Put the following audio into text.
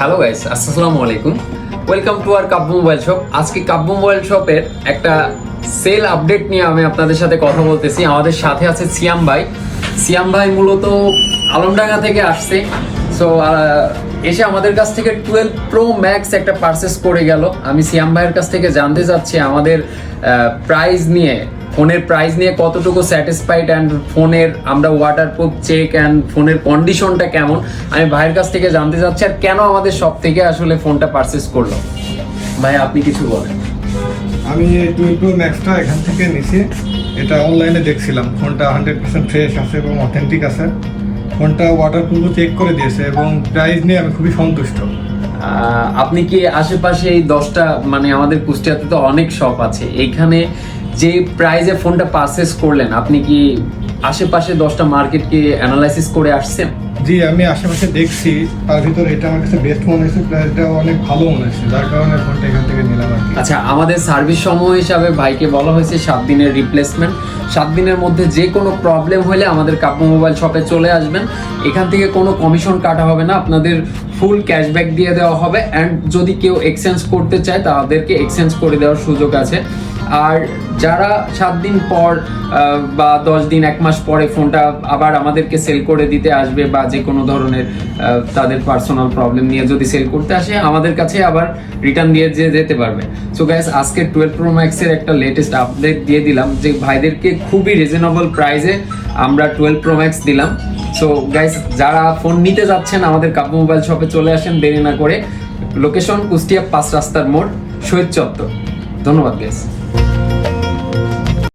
Hello guys আসসালামু আলাইকুম welcome to our Kabya mobile shop আজকে কাব্য মোবাইল শপের একটা সেল আপডেট নিয়ে আমি আপনাদের সাথে কথা বলতেছি। আমাদের সাথে আছে সিয়াম ভাই। সিয়াম ভাই মূলত আলমডাঙ্গা থেকে আসছে। সো এসে আমাদের কাছ থেকে টুয়েলভ প্রো ম্যাক্স একটা পারচেস করে গেল। আমি সিয়াম ভাইয়ের কাছ থেকে জানতে চাচ্ছি আমাদের প্রাইস নিয়ে। ফোনের প্রাইস নিয়ে কতটুকু স্যাটিসফাইড অ্যান্ড ফোনের আমরা ওয়াটারপ্রুফ চেক অ্যান্ড ফোনের কন্ডিশনটা কেমন আমি ভাইয়ের কাছ থেকে জানতে চাচ্ছি আর কেন আমাদের সব থেকে আসলে ফোনটা পারচেস করল। ভাই আপনি কিছু বলেন। আমি টুয়েলভ প্রো ম্যাক্সটা এখান থেকে নিছি। এটা অনলাইনে দেখছিলাম। ফোনটা হান্ড্রেড পার্সেন্ট ফ্রেশ আছে এবং অথেন্টিক আছে। ফোনটা ওয়াটারপ্রুফ চেক করে দিয়েছে এবং প্রাইস নিয়ে আমি খুবই সন্তুষ্ট। আপনি কি আশেপাশে এই দশটা মানে আমাদের কুষ্টিয়াতে তো অনেক শপ আছে এখানে যে প্রাইজে ফোনটা পারচেস করলেন, আপনি কি আশেপাশে দশটা মার্কেটকে অ্যানালাইসিস করে আসছেন? জি, আমি আশেপাশে দেখছি, তার ভিতরে এটা আমার কাছে বেস্ট মনে হয়েছে প্রাইসটা অনেক ভালো মনে হয়েছে, যার কারণে ফোনটা এখান থেকে নিলাম আর আচ্ছা আমাদের সার্ভিস সময় হিসাবে ভাইকে বলা হয়েছে সাত দিনের রিপ্লেসমেন্ট সাত দিনের মধ্যে যে কোনো প্রবলেম হলে আমাদের কাপ্য মোবাইল শপে চলে আসবেন। এখান থেকে কোনো কমিশন কাটা হবে না, আপনাদের ফুল ক্যাশব্যাক দিয়ে দেওয়া হবে। অ্যান্ড যদি কেউ এক্সচেঞ্জ করতে চায়, তাদেরকে এক্সচেঞ্জ করে দেওয়ার সুযোগ আছে। আর যারা সাত দিন পর বা দশ দিন, এক মাস পরে ফোনটা আবার আমাদেরকে সেল করে দিতে আসবে বা যে কোনো ধরনের তাদের পার্সোনাল প্রবলেম নিয়ে যদি সেল করতে আসে, আমাদের কাছে আবার রিটার্ন দিয়ে যে যেতে পারবে। সো গ্যাস আজকে টুয়েলভ প্রো ম্যাক্সের একটা লেটেস্ট আপডেট দিয়ে দিলাম যে ভাইদেরকে খুবই রিজনেবল প্রাইসে আমরা টুয়েলভ প্রো ম্যাক্স দিলাম। সো গাইস যারা ফোন নিতে যাচ্ছেন, আমাদের কাব্য মোবাইল শপে চলে আসেন, দেরি না করে। লোকেশন কুষ্টিয়া পাঁচ রাস্তার মোড়, শহীদ চত্বর। Então não a peça.